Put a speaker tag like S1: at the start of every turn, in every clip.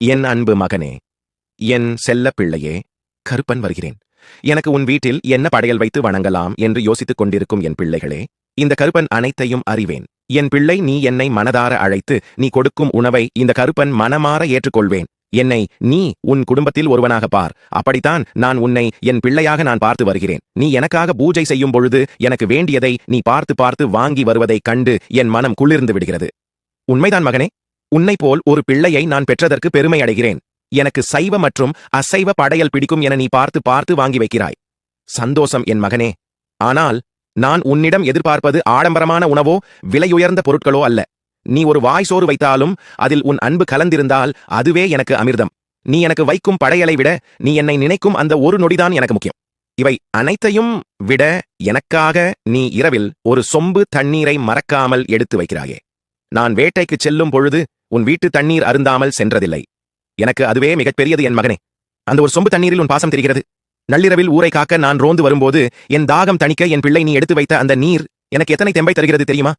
S1: என் அன்பு மகனே என் செல்ல பிள்ளையே கருப்பன் வருகிறேன். எனக்கு உன் வீட்டில் என்ன படையல் வைத்து வணங்கலாம் என்று யோசித்துக் கொண்டிருக்கும் என் பிள்ளைகளே இந்த கருப்பன் அனைத்தையும் அறிவேன். என் பிள்ளை நீ என்னை மனதார அழைத்து நீ கொடுக்கும் உணவை இந்த கருப்பன் மனமாற ஏற்றுக்கொள்வேன். என்னை நீ உன் குடும்பத்தில் ஒருவனாக பார். அப்படித்தான் நான் உன்னை என் பிள்ளையாக நான் பார்த்து வருகிறேன். நீ எனக்காக பூஜை செய்யும் பொழுது எனக்கு வேண்டியதை நீ பார்த்து பார்த்து வாங்கி வருவதைக் கண்டு என் மனம் குளிர்ந்து விடுகிறது. உண்மைதான் மகனே உன்னை போல் ஒரு பிள்ளையை நான் பெற்றதற்கு பெருமை அடைகிறேன். எனக்கு சைவ மற்றும் அசைவ படையல் பிடிக்கும் என நீ பார்த்து பார்த்து வாங்கி வைக்கிறாய். சந்தோஷம் என் மகனே. ஆனால் நான் உன்னிடம் எதிர்பார்ப்பது ஆடம்பரமான உணவோ விலையுயர்ந்த பொருட்களோ அல்ல. நீ ஒரு வாய் சோறு வைத்தாலும் அதில் உன் அன்பு கலந்திருந்தால் அதுவே எனக்கு அமிர்தம். நீ எனக்கு வைக்கும் படையலை விட நீ என்னை நினைக்கும் அந்த ஒரு நொடிதான் எனக்கு முக்கியம். இவை அனைத்தையும் விட எனக்காக நீ இரவில் ஒரு சொம்பு தண்ணீரை மறக்காமல் எடுத்து வைக்கிறாயே. நான் வேட்டைக்குச் செல்லும் பொழுது உன் வீட்டு தண்ணீர் அருந்தாமல் சென்றதில்லை. எனக்கு அதுவே மிகப்பெரியது என் மகனே. அந்த ஒரு சொம்பு தண்ணீரில் உன் பாசம் தெரிகிறது. நள்ளிரவில் ஊரை காக்க நான் ரோந்து வரும்போது என் தாகம் தணிக்க என் பிள்ளை நீ எடுத்து வைத்த அந்த நீர் எனக்கு எத்தனை தெம்பை தருகிறது தெரியுமா?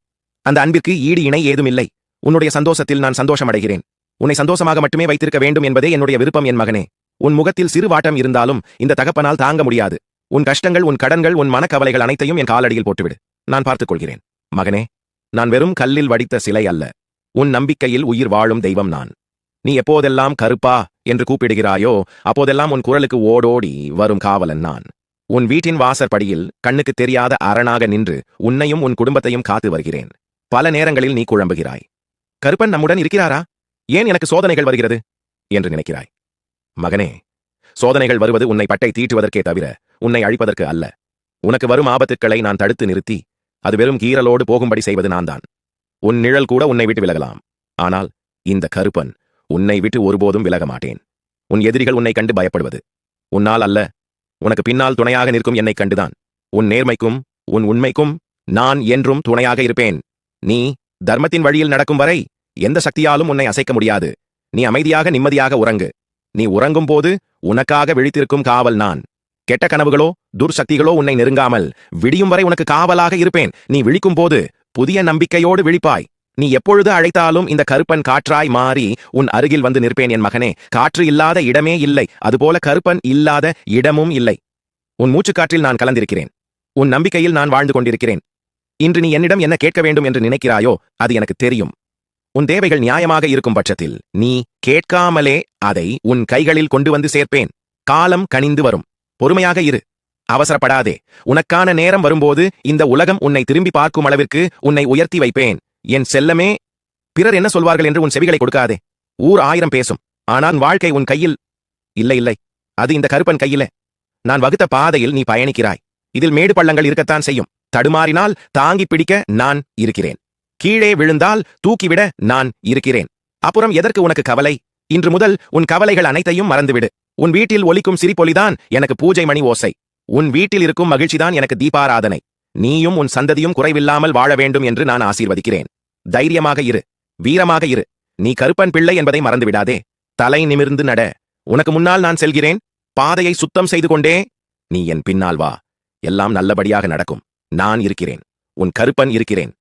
S1: அந்த அன்பிற்கு ஈடு இணை ஏதுமில்லை. உன்னுடைய சந்தோஷத்தில் நான் சந்தோஷம் அடைகிறேன் உன்னை சந்தோஷமாக மட்டுமே வைத்திருக்க வேண்டும் என்பதே என்னுடைய விருப்பம் என் மகனே. உன் முகத்தில் சிறு வாட்டம் இருந்தாலும் இந்த தகப்பனால் தாங்க முடியாது. உன் கஷ்டங்கள் உன் கடன்கள் உன் மனக்கவலைகள் அனைத்தையும் என் காலடியில் போட்டுவிடு. நான் பார்த்துக் கொள்கிறேன். மகனே நான் வெறும் கல்லில் வடித்த சிலை அல்ல. உன் நம்பிக்கையில் உயிர் வாழும் தெய்வம் நான். நீ எப்போதெல்லாம் கருப்பா என்று கூப்பிடுகிறாயோ அப்போதெல்லாம் உன் குரலுக்கு ஓடோடி வரும் காவலன் நான். உன் வீட்டின் வாசற்படியில் கண்ணுக்கு தெரியாத அரணாக நின்று உன்னையும் உன் குடும்பத்தையும் காத்து வருகிறேன். பல நேரங்களில் நீ குழம்புகிறாய். கருப்பன் நம்முடன் இருக்கிறாரா? ஏன் எனக்கு சோதனைகள் வருகிறது? என்று நினைக்கிறாய். மகனே சோதனைகள் வருவது உன்னை பட்டை தீட்டுவதற்கே தவிர உன்னை அழிப்பதற்கு அல்ல. உனக்கு வரும் ஆபத்துக்களை நான் தடுத்து நிறுத்தி அது வெறும் கீறலோடு போகும்படி செய்வது நான் தான் உன் நிழல் கூட உன்னை விட்டு விலகலாம். ஆனால் இந்த கருப்பன் உன்னை விட்டு ஒருபோதும் விலக மாட்டேன். உன் எதிரிகள் உன்னை கண்டு பயப்படுவது. உன்னால் அல்ல உனக்கு பின்னால் துணையாக நிற்கும் என்னைக் கண்டுதான். உன் நேர்மைக்கும் உன் உண்மைக்கும் நான் என்றும் துணையாக இருப்பேன். நீ தர்மத்தின் வழியில் நடக்கும் வரை எந்த சக்தியாலும் உன்னை அசைக்க முடியாது. நீ அமைதியாக நிம்மதியாக உறங்கு. நீ உறங்கும் போது உனக்காக விழித்திருக்கும் காவல் நான். கெட்ட கனவுகளோ துர்சக்திகளோ உன்னை நெருங்காமல் விடியும் வரை உனக்கு காவலாக இருப்பேன். நீ விழிக்கும் போது புதிய நம்பிக்கையோடு விழிப்பாய். நீ எப்பொழுது அழைத்தாலும் இந்த கருப்பன் காற்றாய் மாறி உன் அருகில் வந்து நிற்பேன் என் மகனே. காற்று இல்லாத இடமே இல்லை. அதுபோல கருப்பன் இல்லாத இடமும் இல்லை. உன் மூச்சுக்காற்றில் நான் கலந்திருக்கிறேன். உன் நம்பிக்கையில் நான் வாழ்ந்து கொண்டிருக்கிறேன். இன்று நீ என்னிடம் என்ன கேட்க வேண்டும் என்று நினைக்கிறாயோ அது எனக்கு தெரியும். உன் தேவைகள் நியாயமாக இருக்கும் பட்சத்தில் நீ கேட்காமலே அதை உன் கைகளில் கொண்டு வந்து சேர்ப்பேன். காலம் கனிந்து வரும். பொறுமையாக இரு. அவசரப்படாதே. உனக்கான நேரம் வரும்போது இந்த உலகம் உன்னை திரும்பி பார்க்கும் அளவிற்கு உன்னை உயர்த்தி வைப்பேன். என் செல்லமே பிறர் என்ன சொல்வார்கள் என்று உன் செவிகளை கொடுக்காதே. ஊர் ஆயிரம் பேசும். ஆனால் வாழ்க்கை உன் கையில் இல்லை இல்லை. அது இந்த கருப்பன் கையில. நான் வகுத்த பாதையில் நீ பயணிக்கிறாய். இதில் மேடு பள்ளங்கள் இருக்கத்தான் செய்யும். தடுமாறினால் தாங்கி பிடிக்க நான் இருக்கிறேன். கீழே விழுந்தால் தூக்கிவிட நான் இருக்கிறேன். அப்புறம் எதற்கு உனக்கு கவலை? இன்று முதல் உன் கவலைகள் அனைத்தையும் மறந்துவிடு. உன் வீட்டில் ஒலிக்கும் சிரிப்பொலிதான் எனக்கு பூஜை மணி ஓசை. உன் வீட்டில் இருக்கும் மகிழ்ச்சிதான் எனக்கு தீபாராதனை. நீயும் உன் சந்ததியும் குறைவில்லாமல் வாழ வேண்டும் என்று நான் ஆசீர்வதிக்கிறேன். தைரியமாக இரு. வீரமாக இரு. நீ கருப்பன் பிள்ளை என்பதை மறந்துவிடாதே தலை நிமிர்ந்து நட. உனக்கு முன்னால் நான் செல்கிறேன். பாதையை சுத்தம் செய்து கொண்டே. நீ என் பின்னால் வா. எல்லாம் நல்லபடியாக நடக்கும். நான் இருக்கிறேன். உன் கருப்பன் இருக்கிறேன்.